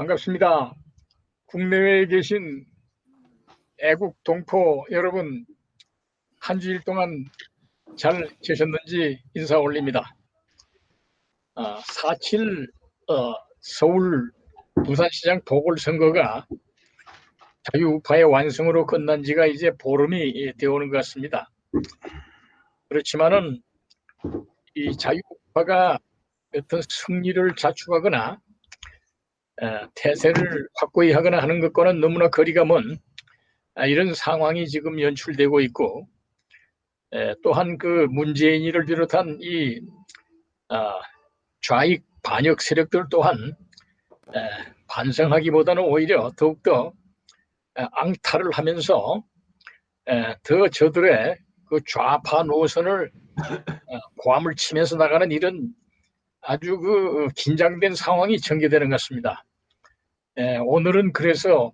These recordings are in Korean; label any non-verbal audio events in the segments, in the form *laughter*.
반갑습니다. 국내외에 계신 애국 동포 여러분 한 주일 동안 잘 계셨는지 인사 올립니다. 아, 4.7 어, 서울 부산시장 보궐선거가 자유우파의 완성으로 끝난 지가 이제 보름이 되어 오는 것 같습니다. 그렇지만은 이 자유우파가 어떤 승리를 자축하거나 어, 태세를 확고히 하거나 하는 것과는 너무나 거리가 먼 아, 이런 상황이 지금 연출되고 있고 에, 또한 그 문재인이를 비롯한 이 아, 좌익 반역 세력들 또한 에, 반성하기보다는 오히려 더욱더 에, 앙탈을 하면서 에, 더 저들의 그 좌파 노선을 어, 고함을 치면서 나가는 이런 아주 그 긴장된 상황이 전개되는 것 같습니다. 에, 오늘은 그래서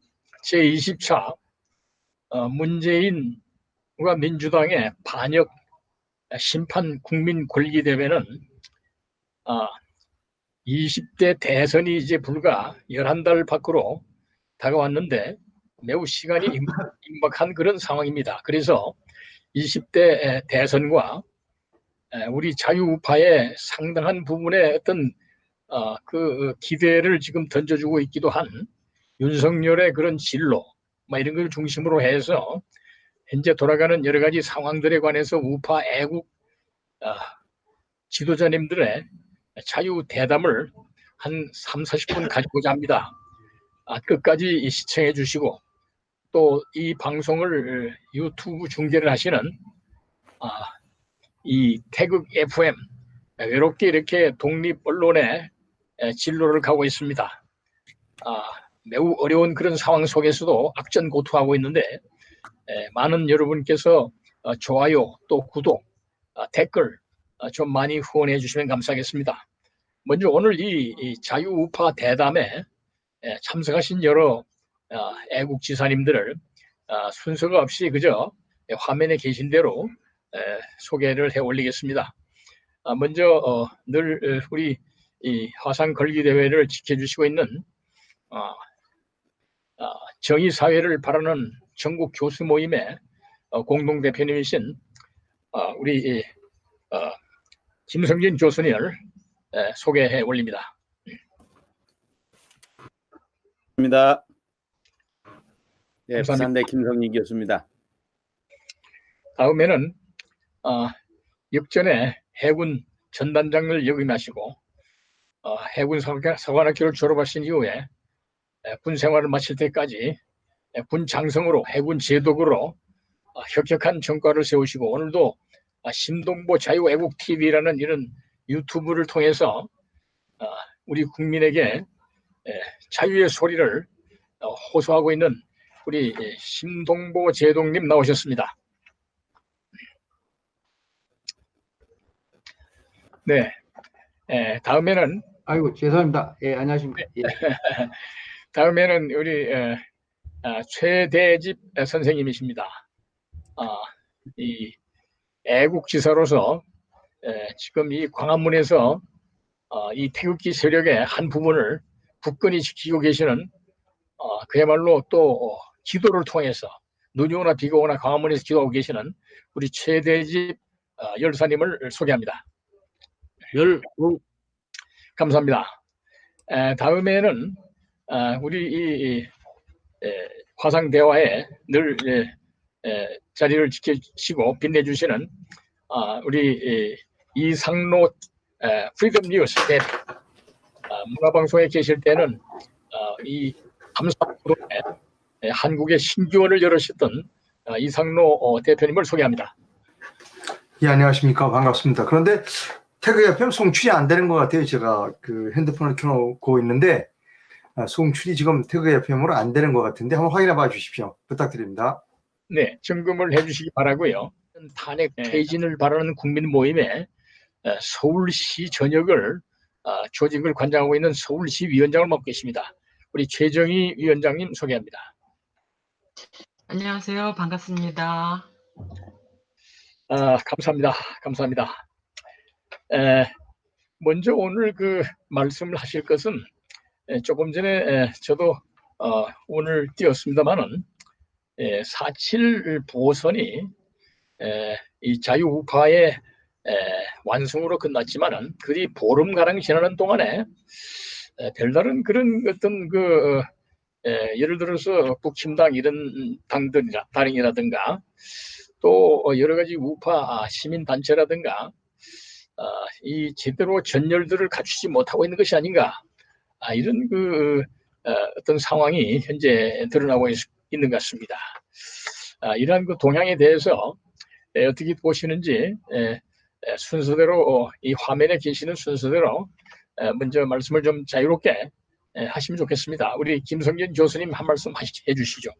제20차 어, 문재인과 민주당의 반역 심판 국민 권리 대회는 아, 20대 대선이 이제 불과 11달 밖으로 다가왔는데 매우 시간이 임- 임박한 그런 상황입니다. 그래서 20대 대선과 에, 우리 자유우파의 상당한 부분의 어떤 어, 그 기대를 지금 던져주고 있기도 한 윤석열의 그런 진로, 막 이런 걸 중심으로 해서 현재 돌아가는 여러 가지 상황들에 관해서 우파 애국 어, 지도자님들의 자유 대담을 한 3, 40분 가지고자 합니다. 아, 끝까지 시청해 주시고 또 이 방송을 유튜브 중계를 하시는 아, 이 태극 FM 외롭게 이렇게 독립 언론의 에, 진로를 가고 있습니다. 아, 매우 어려운 그런 상황 속에서도 악전고투하고 있는데 에, 많은 여러분께서 어, 좋아요 또 구독 아, 댓글 아, 좀 많이 후원해 주시면 감사하겠습니다. 먼저 오늘 이, 이 자유우파 대담에 에, 참석하신 여러 아, 애국 지사님들을 아, 순서가 없이 그저 화면에 계신 대로 에, 소개를 해 올리겠습니다. 아, 먼저 어, 늘 어, 우리 이 화상 걸기 대회를 지켜주시고 있는 어, 어, 정의 사회를 바라는 전국 교수 모임의 어, 공동 대표님이신 어, 우리 이, 어, 김성진 교수님을 에, 소개해 올립니다. 입니다. 예. 부산대 김성희 교수입니다. 다음에는 어, 역전에 해군 전단장을 역임하시고 어, 해군 사관- 사관학교를 졸업하신 이후에 에, 군 생활을 마칠 때까지 에, 군 장성으로 해군 제독으로 어, 혁혁한 전과를 세우시고 오늘도 아, 신동보 자유애국 TV라는 이런 유튜브를 통해서 어, 우리 국민에게 에, 자유의 소리를 어, 호소하고 있는 우리 에, 신동보 제독님 나오셨습니다. 네. 에, 다음에는 아이고 죄송합니다. 예 안녕하십니까. 예. *laughs* 다음에는 우리 에, 아, 최대집 선생님이십니다. 아, 이 애국지사로서 에, 지금 이 광화문에서 어, 이 태극기 세력의 한 부분을 굳건히 지키고 계시는 어, 그야말로 또 어, 기도를 통해서 눈이 오나 비가 오나 광화문에서 기도하고 계시는 우리 최대집 어, 열사님을 소개합니다. 열 감사합니다. 에, 다음에는 아, 우리 이, 이, 에, 화상 대화에 늘 에, 에, 자리를 지켜주시고 빛내주시는 아, 우리 이, 이상로 에, 프리덤 뉴스 대 아, 문화방송에 계실 때는 아, 이 감사 프로에 에, 한국의 신기원을 열으셨던 아, 이상로 어, 대표님을 소개합니다. 예 안녕하십니까 반갑습니다. 그런데 태그 FM 송출이 안 되는 것 같아요. 제가 그 핸드폰을 켜놓고 있는데 아, 송출이 지금 태그 FM으로 안 되는 것 같은데 한번 확인해 봐 주십시오. 부탁드립니다. 네, 점검을 해주시기 바라고요. 탄핵 퇴진을 바라는 국민 모임에 어, 서울시 전역을 어, 조직을 관장하고 있는 서울시 위원장을 맡고 계십니다. 우리 최정희 위원장님 소개합니다. 안녕하세요. 반갑습니다. 아, 감사합니다. 감사합니다. 에, 먼저 오늘 그 말씀을 하실 것은 에, 조금 전에 에, 저도 어, 오늘 띄었습니다만은 예, 4.7 보선이 에, 이 자유우파의 에, 완성으로 끝났지만은 그리 보름가량 지나는 동안에 에, 별다른 그런 어떤 그 어, 에, 예를 들어서 북침당 이런 당들이라 당이라든가 또 어, 여러 가지 우파 시민 단체라든가 아, 이 제대로 전열들을 갖추지 못하고 있는 것이 아닌가 아, 이런 그 어, 어떤 상황이 현재 드러나고 있, 있는 것 같습니다. 아, 이러한 그 동향에 대해서 에, 어떻게 보시는지 순서대로 어, 이 화면에 계시는 순서대로 에, 먼저 말씀을 좀 자유롭게 에, 하시면 좋겠습니다. 우리 김성진 교수님 한 말씀 해주시죠.